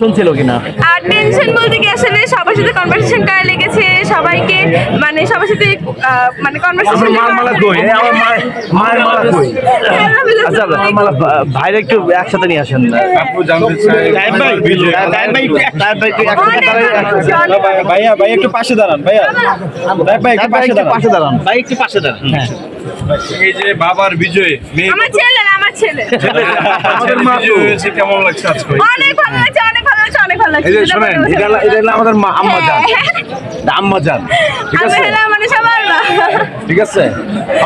শুনছিল কিনা? আর টেনশন বলতে কি আসলে সবার সাথে কনভারসেশন করা লেগেছে সবাইকে মানে সবার সাথে মানে কনভারসেশন আমার মার মালা কই? আমার মায়ের মায়ের মালা কই আচ্ছা মালা ভাইরা একটু একসাথে নিয়ে আসেন। আপু জানতে চাই তাইব ভাই তাইব ভাই একটু- ভাই একটু একসাথে দাঁড়ান। ভাইয়া ভাই একটু পাশে দাঁড়ান ভাইয়া। ভাই ভাই একটু ভাই পাশে একটু দাঁড়ান পাশে দাঁড়ান। ভাই একটু পাশে দাঁড়ান। হ্যাঁ। এই যে বাবার বিজয় আমার ছেলে আমার ছেলে। আমাদের মা কেমন লাগছে আজকে? অনেক ভালো লাগছে এই যে এটা হলো- এটা হলো আমাদের মা আম্মা জান এটা আম্মা জান ঠিক আছে? মানে সবার ঠিক আছে?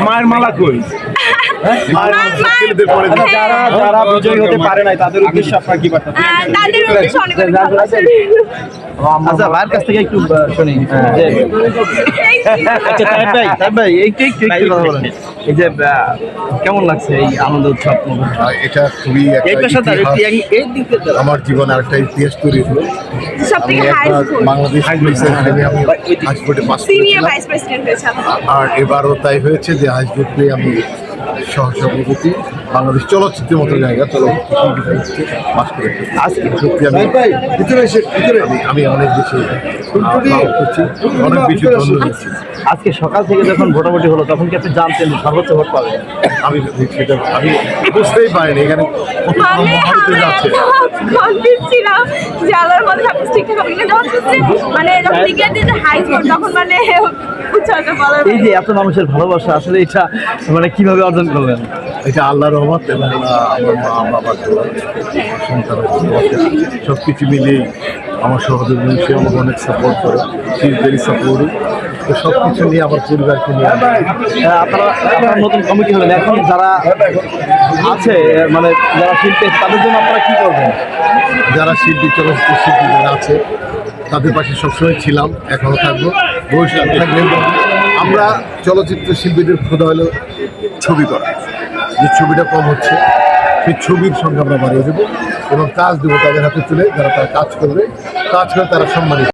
মায়ের মালা কই? যারা হ্যাঁ। যারা বিজয়ী হতে পারে নাই তাদের উদ্দেশ্যে আপনার কি বার্তা তাদের উদ্দেশ্যে অনেক অনেক আচ্ছা ভাইয়ের কাছ থেকে একটু শুনি আচ্ছা তাইব ভাই তাইব ভাই একটু একটু একটু কথা বলেন এই যে কেমন লাগছে এই আনন্দ উৎসব এটা খুবই একটা একটু একটু। আমার জীবনে আরেকটা ইতিহাস তৈরি হলো বাংলাদেশ আমি হাইস্কুলে পাস। আর এবারও তাই হয়েছে যে হাইস্কুলে আমি সহসভাপতি বাংলাদেশ চলচ্চিত্রের মতো জায়গা চলচ্চিত্র আজকে সত্যি আমি আমি আমি অনেক বেশি অনেক বেশি আজকে সকাল থেকে যখন ভোটাভুটি হলো তখন কি আপনি জানতেন সর্বোচ্চ ভোট পাবেন? আমি সেটা আমি বুঝতেই পারিনি এখানে ছিলাম যে মধ্যে ঠিকঠাক মানে যখন হাই স্কুল তখন মানে এই যে এত মানুষের ভালোবাসা আসলে এটা মানে কীভাবে অর্জন করলেন? এটা আল্লাহ রহমত এবং আমার মা বাবার সন্তানের সব কিছু মিলিয়ে আমার সহযোগী সে আমাকে অনেক সাপোর্ট করে। সি ইজ ভেরি সাপোর্টিভ তো সব কিছু নিয়ে আমার পরিবারকে নিয়ে আমি আহ, আপনারা আপনারা নতুন কমিটি হলেন। এখন যারা আছে মানে যারা শিল্পী তাদের জন্য আপনারা কি করবেন? যারা শিল্পী চলচ্চিত্র শিল্পী যারা আছে তাদের পাশে সবসময় ছিলাম এখনও থাকব। আমরা চলচ্চিত্র শিল্পীদের খোদা হলো ছবি করা। যে ছবিটা কম হচ্ছে, সেই ছবির সংখ্যা আমরা বাড়িয়ে দেবো এবং কাজ দেবো তাদের হাতে তুলে যারা তারা কাজ করবে কাজ করে তারা সম্মানিত